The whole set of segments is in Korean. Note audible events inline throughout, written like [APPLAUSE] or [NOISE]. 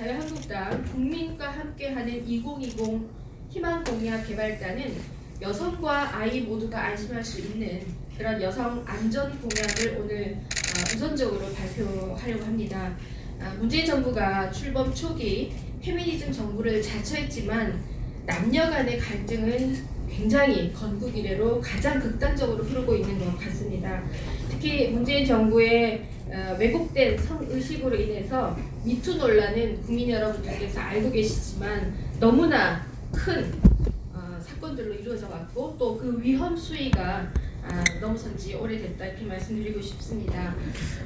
자유한국당 국민과 함께하는 2020 희망 공약 개발단은 여성과 아이 모두가 안심할 수 있는 그런 여성 안전 공약을 오늘 어, 우선적으로 발표하려고 합니다. 아, 문재인 정부가 출범 초기 페미니즘 정부를 자처했지만 남녀 간의 갈등은 굉장히 건국 이래로 가장 극단적으로 흐르고 있는 것 같습니다. 특히 문재인 정부의 어, 왜곡된 성의식으로 인해서 미투 논란은 국민 여러분들께서 알고 계시지만 너무나 큰 어, 사건들로 이루어져 왔고 또 그 위험 수위가 아, 넘어선 지 오래됐다 이렇게 말씀드리고 싶습니다.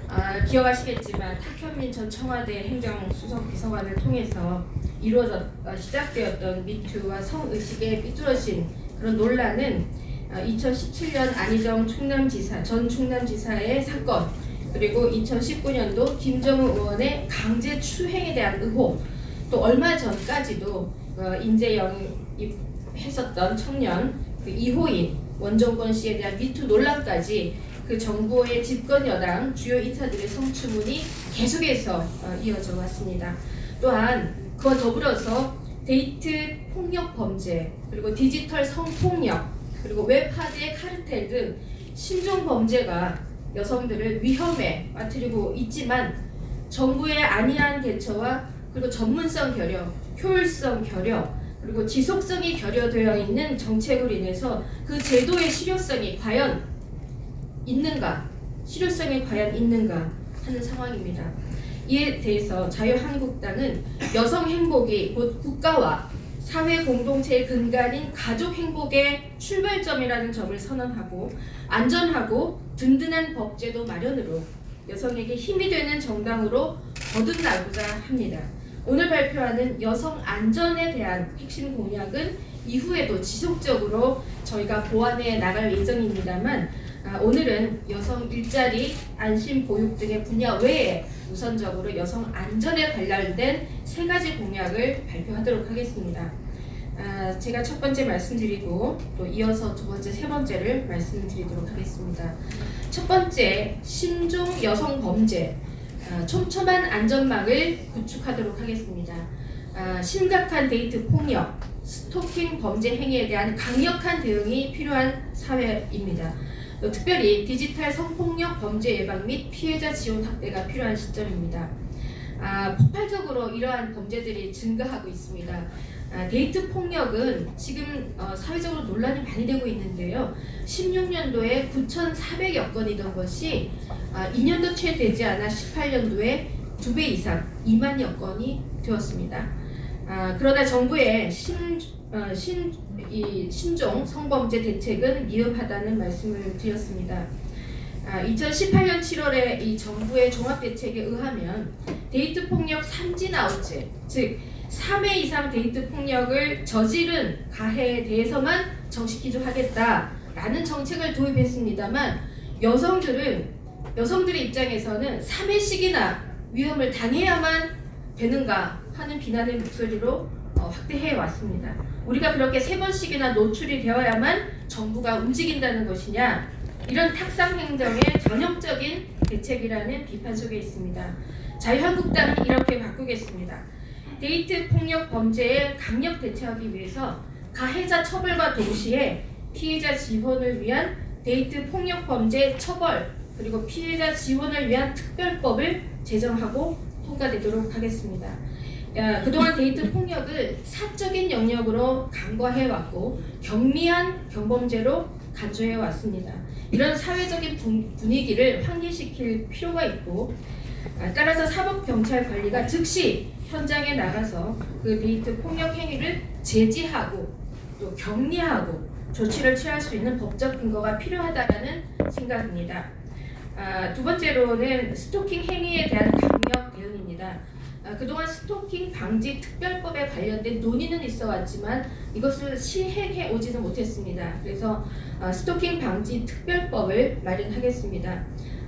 아, 기억하시겠지만 탁현민 전 청와대 행정수석 비서관을 통해서 이루어졌 어, 시작되었던 미투와 성의식의 삐뚤어진 그런 논란은 어, 2017년 안희정 충남지사 전 충남지사의 사건 그리고 2019년도 김정우 의원의 강제 추행에 대한 의혹 또 얼마 전까지도 어, 인재 영입했었던 청년 그 이호인 원정권 씨에 대한 미투 논란까지 그 정부의 집권 여당 주요 인사들의 성추문이 계속해서 어, 이어져 왔습니다. 또한 그와 더불어서 데이트 폭력 범죄 그리고 디지털 성폭력 그리고 웹 하드의 카르텔 등 신종 범죄가 여성들을 위험에 빠뜨리고 있지만 정부의 안이한 대처와 그리고 전문성 결여, 효율성 결여, 그리고 지속성이 결여되어 있는 정책으로 인해서 그 제도의 실효성이 과연 있는가, 실효성이 과연 있는가 하는 상황입니다. 이에 대해서 자유한국당은 여성 행복이 곧 국가와 사회 공동체의 근간인 가족 행복의 출발점이라는 점을 선언하고 안전하고 든든한 법제도 마련으로 여성에게 힘이 되는 정당으로 거듭나고자 합니다. 오늘 발표하는 여성 안전에 대한 핵심 공약은 이후에도 지속적으로 저희가 보완해 나갈 예정입니다만 아, 오늘은 여성 일자리, 안심 보육 등의 분야 외에 우선적으로 여성 안전에 관련된 세 가지 공약을 발표하도록 하겠습니다. 아, 제가 첫 번째 말씀드리고 또 이어서 두 번째, 세 번째를 말씀드리도록 하겠습니다. 첫 번째 신종 여성 범죄 아, 촘촘한 안전망을 구축하도록 하겠습니다. 아, 심각한 데이트 폭력, 스토킹 범죄 행위에 대한 강력한 대응이 필요한 사회입니다. 또 특별히 디지털 성폭력 범죄 예방 및 피해자 지원 확대가 필요한 시점입니다. 아, 폭발적으로 이러한 범죄들이 증가하고 있습니다. 아, 데이트 폭력은 지금 어, 사회적으로 논란이 많이 되고 있는데요. 16년도에 9,400여 건이던 것이 아, 2년도 채 되지 않아 18년도에 두배 이상 2만여 건이 되었습니다. 아, 그러나 정부의 신, 어, 신, 이 신종 성범죄 대책은 미흡하다는 말씀을 드렸습니다. 아, 2018년 7월에 이 정부의 종합대책에 의하면 데이트 폭력 3진 아웃제, 즉 3회 이상 데이트 폭력을 저지른 가해에 대해서만 정식 기소하겠다라는 정책을 도입했습니다만 여성들은 여성들의 입장에서는 3회씩이나 위험을 당해야만 되는가 하는 비난의 목소리로 어, 확대해 왔습니다. 우리가 그렇게 세 번씩이나 노출이 되어야만 정부가 움직인다는 것이냐 이런 탁상 행정의 전형적인 대책이라는 비판 속에 있습니다. 자유한국당은 이렇게 바꾸겠습니다. 데이트 폭력 범죄에 강력 대처하기 위해서 가해자 처벌과 동시에 피해자 지원을 위한 데이트 폭력 범죄 처벌 그리고 피해자 지원을 위한 특별법을 제정하고 통과되도록 하겠습니다. 야, 그동안 데이트 폭력을 사적인 영역으로 간과해 왔고 경미한 경범죄로 간주해 왔습니다. 이런 사회적인 분- 분위기를 환기시킬 필요가 있고 아, 따라서 사법 경찰 관리가 즉시 현장에 나가서 그 데이트 폭력 행위를 제지하고 또 격리하고 조치를 취할 수 있는 법적 근거가 필요하다는 생각입니다. 아, 두 번째로는 스토킹 행위에 대한 강력 대응입니다. 아, 그동안 스토킹 방지 특별법에 관련된 논의는 있어 왔지만 이것을 시행해 오지는 못했습니다. 그래서 아, 스토킹 방지 특별법을 마련하겠습니다.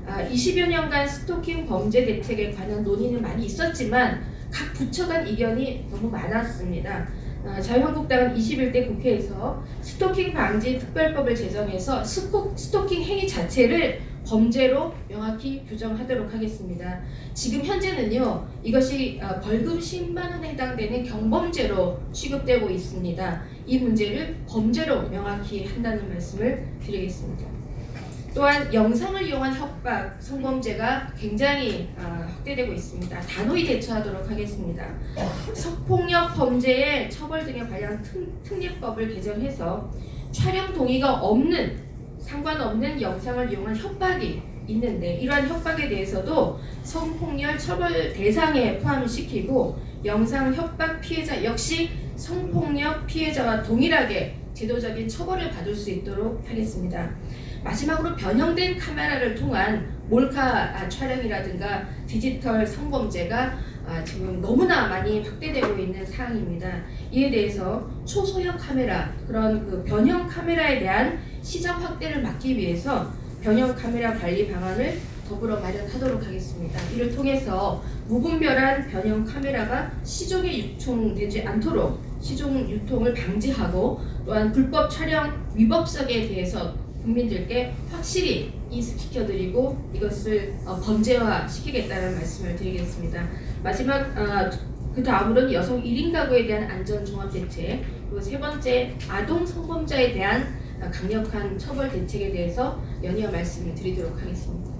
아, 20여 년간 스토킹 범죄 대책에 관한 논의는 많이 있었지만 각 부처 간 이견이 너무 많았습니다. 아, 자유한국당은 21대 국회에서 스토킹 방지 특별법을 제정해서 스토킹 행위 자체를 범죄로 명확히 규정하도록 하겠습니다. 지금 현재는요 이것이 어, 벌금 10만 원에 해당되는 경범죄로 취급되고 있습니다. 이 문제를 범죄로 명확히 한다는 말씀을 드리겠습니다. 또한 영상을 이용한 협박, 성범죄가 굉장히 아, 확대되고 있습니다. 단호히 대처하도록 하겠습니다. 성폭력 범죄의 처벌 등에 관한 특, 특례법을 개정해서 촬영 동의가 없는 상관없는 영상을 이용한 협박이 있는데 이러한 협박에 대해서도 성폭력 처벌 대상에 포함시키고 영상 협박 피해자 역시 성폭력 피해자와 동일하게 제도적인 처벌을 받을 수 있도록 하겠습니다. 마지막으로 변형된 카메라를 통한 몰카 아, 촬영이라든가 디지털 성범죄가 아, 지금 너무나 많이 확대되고 있는 사항입니다. 이에 대해서 초소형 카메라 그런 그 변형 카메라에 대한 시장 확대를 막기 위해서 변형 카메라 관리 방안을 더불어 마련하도록 하겠습니다. 이를 통해서 무분별한 변형 카메라가 시중에 유통되지 않도록 시중 유통을 방지하고 또한 불법 촬영 위법성에 대해서 국민들께 확실히 인식시켜드리고 이것을 어, 범죄화 시키겠다는 말씀을 드리겠습니다. 마지막 어, 그 다음으로는 여성 1인 가구에 대한 안전 종합 대책 그리고 세 번째 아동 성범죄에 대한 어, 강력한 처벌 대책에 대해서 연이어 말씀을 드리도록 하겠습니다.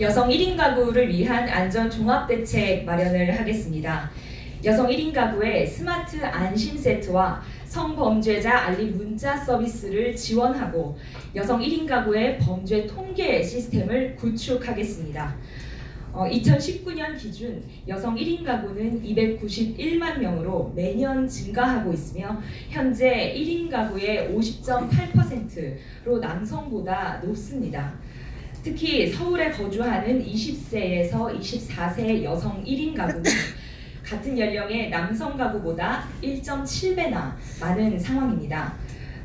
여성 1인 가구를 위한 안전 종합 대책 마련을 하겠습니다. 여성 1인 가구의 스마트 안심 세트와 성범죄자 알림 문자 서비스를 지원하고 여성 1인 가구의 범죄 통계 시스템을 구축하겠습니다. 어, 2019년 기준 여성 1인 가구는 291만 명으로 매년 증가하고 있으며 현재 1인 가구의 50.8%로 남성보다 높습니다. 특히 서울에 거주하는 20세에서 24세 여성 1인 가구는 [LAUGHS] 같은 연령의 남성 가구보다 1.7배나 많은 상황입니다.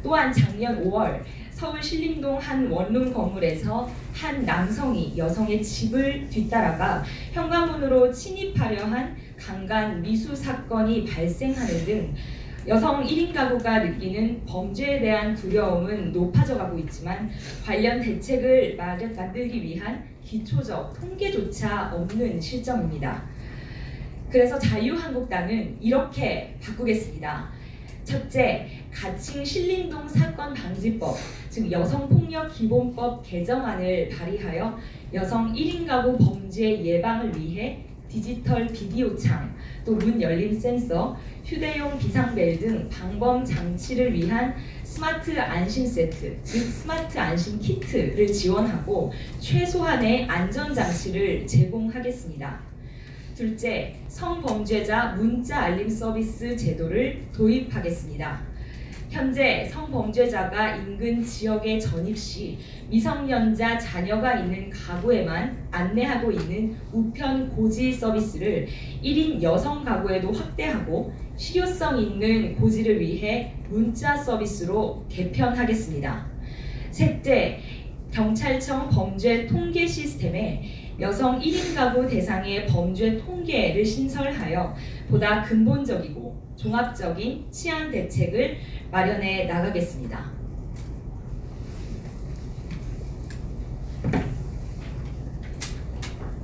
또한 작년 5월 서울 신림동 한 원룸 건물에서 한 남성이 여성의 집을 뒤따라가 현관문으로 침입하려 한 강간 미수 사건이 발생하는 등 여성 1인 가구가 느끼는 범죄에 대한 두려움은 높아져 가고 있지만 관련 대책을 만들기 위한 기초적 통계조차 없는 실정입니다. 그래서 자유한국당은 이렇게 바꾸겠습니다. 첫째, 가칭 신림동 사건 방지법, 즉 여성폭력 기본법 개정안을 발의하여 여성 1인 가구 범죄 예방을 위해 디지털 비디오 창, 또 문 열림 센서, 휴대용 비상벨 등 방범 장치를 위한 스마트 안심 세트, 즉 스마트 안심 키트를 지원하고 최소한의 안전 장치를 제공하겠습니다. 둘째, 성범죄자 문자 알림 서비스 제도를 도입하겠습니다. 현재 성범죄자가 인근 지역에 전입 시 미성년자 자녀가 있는 가구에만 안내하고 있는 우편 고지 서비스를 1인 여성 가구에도 확대하고 실효성 있는 고지를 위해 문자 서비스로 개편하겠습니다. 셋째, 경찰청 범죄 통계 시스템에 여성 1인 가구 대상의 범죄 통계를 신설하여 보다 근본적이고 종합적인 치안 대책을 마련해 나가겠습니다.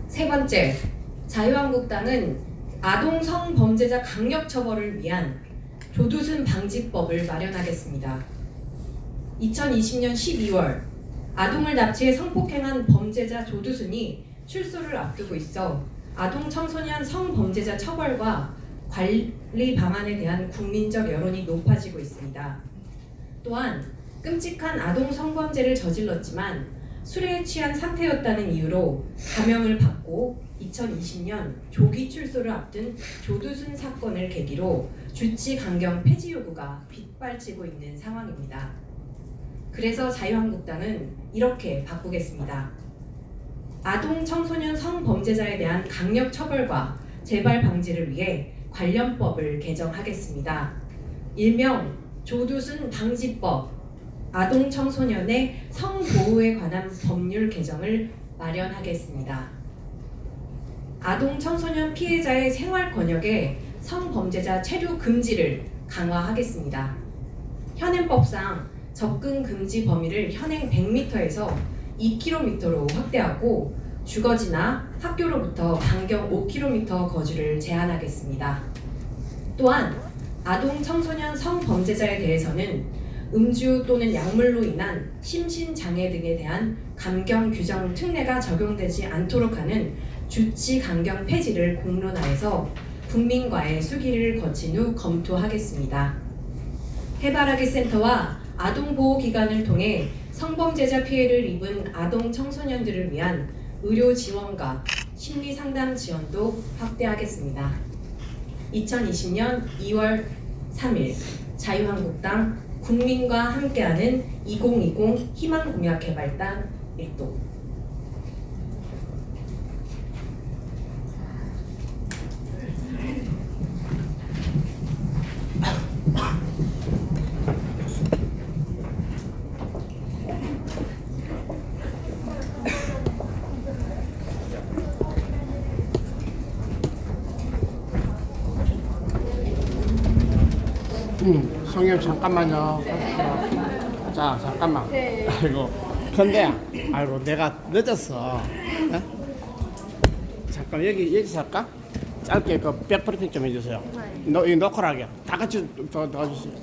세 번째, 자유한국당은 아동 성범죄자 강력 처벌을 위한 조두순 방지법을 마련하겠습니다. 2020년 12월 아동을 납치해 성폭행한 범죄자 조두순이 출소를 앞두고 있어 아동 청소년 성범죄자 처벌과 관리 방안에 대한 국민적 여론이 높아지고 있습니다. 또한 끔찍한 아동 성범죄를 저질렀지만 술에 취한 상태였다는 이유로 감형을 받고 2020년 조기 출소를 앞둔 조두순 사건을 계기로 주치 강경 폐지 요구가 빗발치고 있는 상황입니다. 그래서 자유한국당은 이렇게 바꾸겠습니다. 아동 청소년 성범죄자에 대한 강력 처벌과 재발 방지를 위해 관련법을 개정하겠습니다. 일명 조두순 방지법 아동 청소년의 성보호에 관한 법률 개정을 마련하겠습니다. 아동 청소년 피해자의 생활 권역에 성범죄자 체류 금지를 강화하겠습니다. 현행법상 접근 금지 범위를 현행 100m에서 2km로 확대하고 주거지나 학교로부터 반경 5km 거주를 제한하겠습니다. 또한 아동 청소년 성범죄자에 대해서는 음주 또는 약물로 인한 심신장애 등에 대한 감경 규정 특례가 적용되지 않도록 하는 주치 강경 폐지를 공론화해서 국민과의 수기를 거친 후 검토하겠습니다. 해바라기 센터와 아동보호기관을 통해 성범죄자 피해를 입은 아동 청소년들을 위한 의료 지원과 심리 상담 지원도 확대하겠습니다. 2020년 2월 3일 자유한국당 국민과 함께하는 2020 희망공약 개발단 1도 응, 성님 잠깐만요. 자, 잠깐만. 네. 아이고, 근데, 아이고, 내가 늦었어. 어? 잠깐 여기 여기서 할까? 짧게 그 백브리핑 좀 해주세요. 너, 이 노컬하게 다 같이 더, 더 해주세요.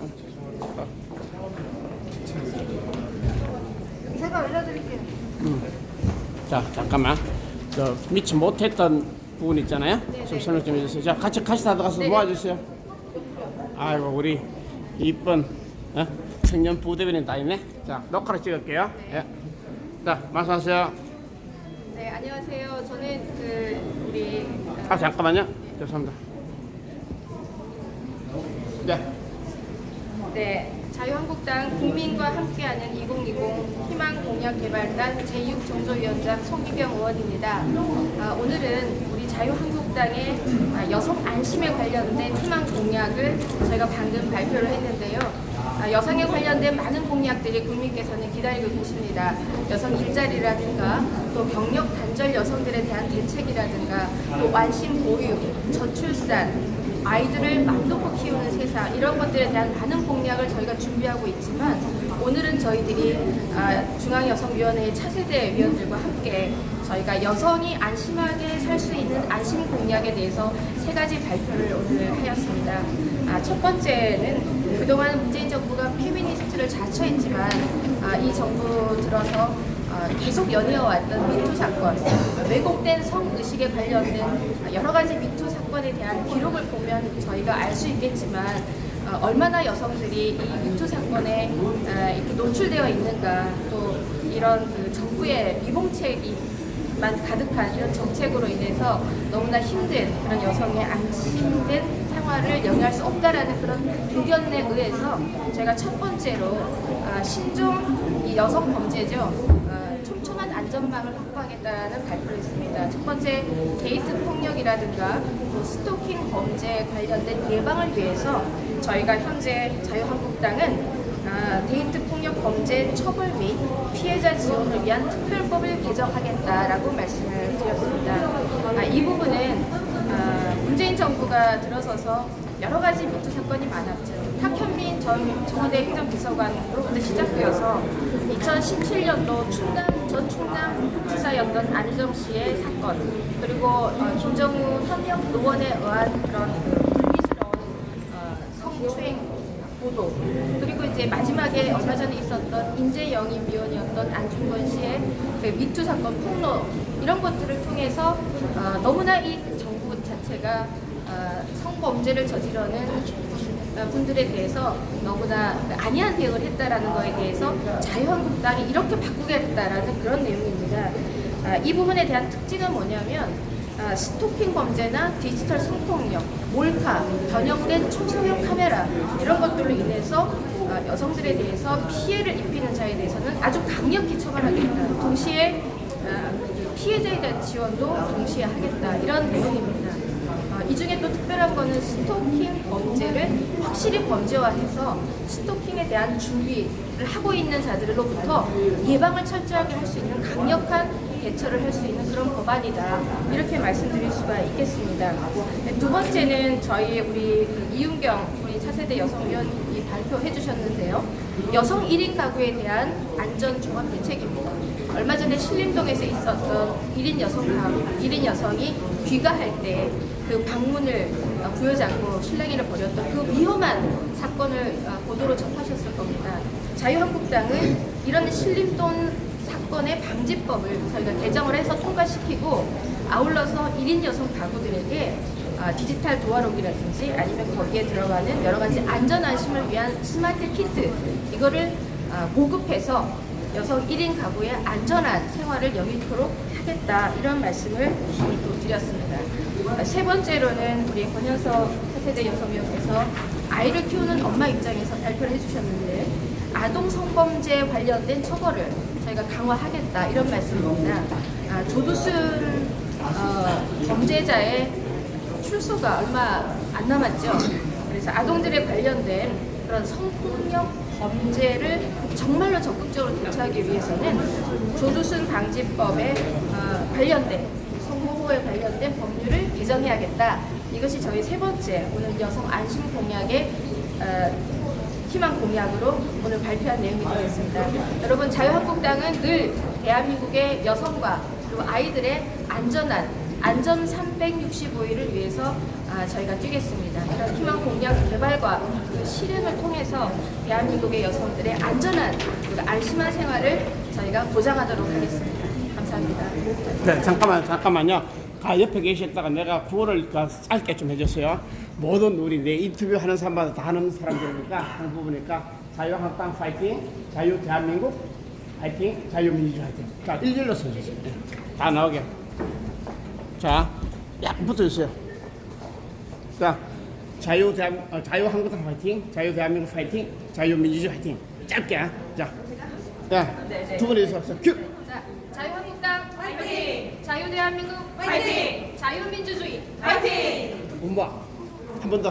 어. 제가 알려드릴게요. 자, 잠깐만. 저 미치 못했던 부분 있잖아요. 좀 설명 좀 해주세요. 자, 같이 같이 다 들어가서 모아주세요. 아이고 우리 이쁜 어? 청년 부대변인 다 있네. 자, 녹화를 찍을게요. 예. 자, 말씀하세요. 네, 안녕하세요. 저는 그 우리 아 잠깐만요. 죄송합니다. 네. 네, 자유한국당 국민과 함께하는 2020 희망공약개발단 제6정조위원장 송기경 의원입니다. 아, 오늘은 우리 자유한국당의 아, 여성 안심에 관련된 희망 공약을 저희가 방금 발표를 했는데요. 아, 여성에 관련된 많은 공약들이 국민께서는 기다리고 계십니다. 여성 일자리라든가 또 경력 단절 여성들에 대한 대책이라든가 또 완심 보육, 저출산, 아이들을 맘 놓고 키우는 세상 이런 것들에 대한 많은 공약을 저희가 준비하고 있지만 오늘은 저희들이 아, 중앙여성위원회 차세대 위원들과 함께 저희가 여성이 안심하게 살 수 있는 안심 공약에 대해서 세 가지 발표를 오늘 하였습니다. 아, 첫 번째는 그동안 문재인 정부가 페미니스트를 자처했지만 아, 이 정부 들어서 어, 계속 연이어왔던 미투 사건, 왜곡된 성의식에 관련된 여러 가지 미투 사건 에 대한 기록을 보면 저희가 알 수 있겠지만 어, 얼마나 여성들이 이 미투 사건에 어, 이렇게 노출되어 있는가 또 이런 그 정부의 미봉책이만 가득한 이런 정책으로 인해서 너무나 힘든 그런 여성의 안심된 생활을 영위할 수 없다라는 그런 의견에 의해서 제가 첫 번째로 아, 신종 이 여성 범죄죠. 아, 촘촘한 안전망을 확보하겠다는 발표를 했습니다. 첫 번째 데이트 폭력이라든가 또 스토킹 범죄 관련된 예방을 위해서 저희가 현재 자유한국당은 아, 데이트 폭력 범죄 처벌 및 피해자 지원을 위한 특별법을 개정하겠다라고 말씀을 드렸습니다. 아, 이 부분은 아, 문재인 정부가 들어서서 여러 가지 미투 사건이 많았죠. 탁현민 전 청와대 행정비서관으로부터 시작되어서 2017년도 충남 전 충남 지사였던 안희정 씨의 사건 그리고 어, 김정우 현역 의원에 의한 그런 그 불미스러운 어, 성추행 보도 그리고 이제 마지막에 얼마 전에 있었던 인재영입위원이었던 안중근 씨의 그 미투 사건 폭로 이런 것들을 통해서 어, 너무나 이 정부 자체가 어, 성범죄를 저지르는 어, 분들에 대해서 그 안이한 대응을 했다라는 거에 대해서 자유한국당이 이렇게 바꾸겠다라는 그런 내용입니다. 아, 이 부분에 대한 특징은 뭐냐면 아, 스토킹 범죄나 디지털 성폭력, 몰카, 변형된 청소년 카메라 이런 것들로 인해서 아, 여성들에 대해서 피해를 입히는 자에 대해서는 아주 강력히 처벌하겠다. 동시에 아, 피해자에 대한 지원도 동시에 하겠다. 이런 내용입니다. 아, 이 중에 또 특별한 거는 스토킹 범죄를 확실히 범죄화해서 스토킹에 대한 준비를 하고 있는 자들로부터 예방을 철저하게 할 수 있는 강력한 대처를 할 수 있는 그런 법안이다 이렇게 말씀드릴 수가 있겠습니다. 네, 두 번째는 저희 우리 그 이윤경 우리 차세 차세대 여성위원이 발표해 주셨는데요. 여성 1인 가구에 대한 안전 종합 대책입니다. 얼마 전에 신림동에서 있었던 1인 여성 가구, 1인 여성이 귀가할 때 그 방문을 어, 부여잡고 실랑이를 벌였던 그 위험한 사건을 어, 보도로 접하셨을 겁니다. 자유한국당은 이런 신림동 사건의 방지법을 저희가 개정을 해서 통과시키고 아울러서 1인 여성 가구들에게 아, 디지털 도화록이라든지 아니면 거기에 들어가는 여러 가지 안전 안심을 위한 스마트 키트 이거를 아, 보급해서 여성 1인 가구의 안전한 생활을 영위토록 하겠다 이런 말씀을 또 드렸습니다. 아, 세 번째로는 우리 권현석 차세대 여성위원께서 아이를 키우는 엄마 입장에서 발표를 해주셨는데 아동 성범죄 관련된 처벌을 저희가 강화하겠다 이런 말씀입니다. 아, 조두순 어, 범죄자의 출소가 얼마 안 남았죠. 그래서 아동들에 관련된 그런 성폭력 범죄를 정말로 적극적으로 대처하기 위해서는 조두순 방지법에 어, 관련된 성보호에 관련된 법률을 개정해야겠다. 이것이 저희 세 번째 오늘 여성 안심 공약의 어, 희망 공약으로 오늘 발표한 내용이 되겠습니다. 여러분 자유한국당은 늘 대한민국의 여성과 그리고 아이들의 안전한 안전 365일을 위해서 아, 저희가 뛰겠습니다. 이런 희망 공약 개발과 그 실행을 통해서 대한민국의 여성들의 안전한 그리고 안심한 생활을 저희가 보장하도록 하겠습니다. 감사합니다. 네, 잠깐만, 잠깐만요. 가 옆에 계셨다가 내가 구호를 그 짧게 좀 해줬어요. 모든 우리 내 인터뷰 하는 사람마다 다 하는 사람들이니까 하는 부분이니까 자유한국당 파이팅, 자유 대한민국 파이팅, 자유민주주의 파이팅. 자, 일렬로 서주세요. 네. 다 나오게. 자, 약 붙어주세요. 자, 자유 대한 어, 자유 한국당 파이팅, 자유 대한민국 파이팅, 자유 민주주의 파이팅. 짧게. 자, 자, 두 분이서 큐. 자, 자유한국당 파이팅! 자유 대한민국 파이팅! 자유민주주의 파이팅! 엄마 한번 더,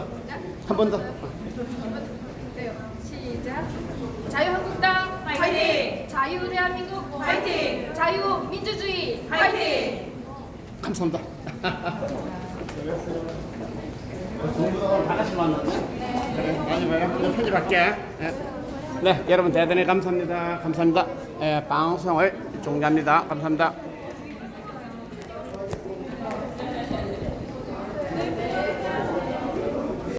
한 번 더. 네요. 시작. 자유한국당 파이팅! 자유 대한민국 파이팅! 자유 민주주의 파이팅! 감사합니다. 다 같이 만났네. 그래, 많이 봐요. 이제 편집할게. 네. 네, 여러분 대단히 감사합니다. 감사합니다. 예, 방송을 종료합니다. 감사합니다.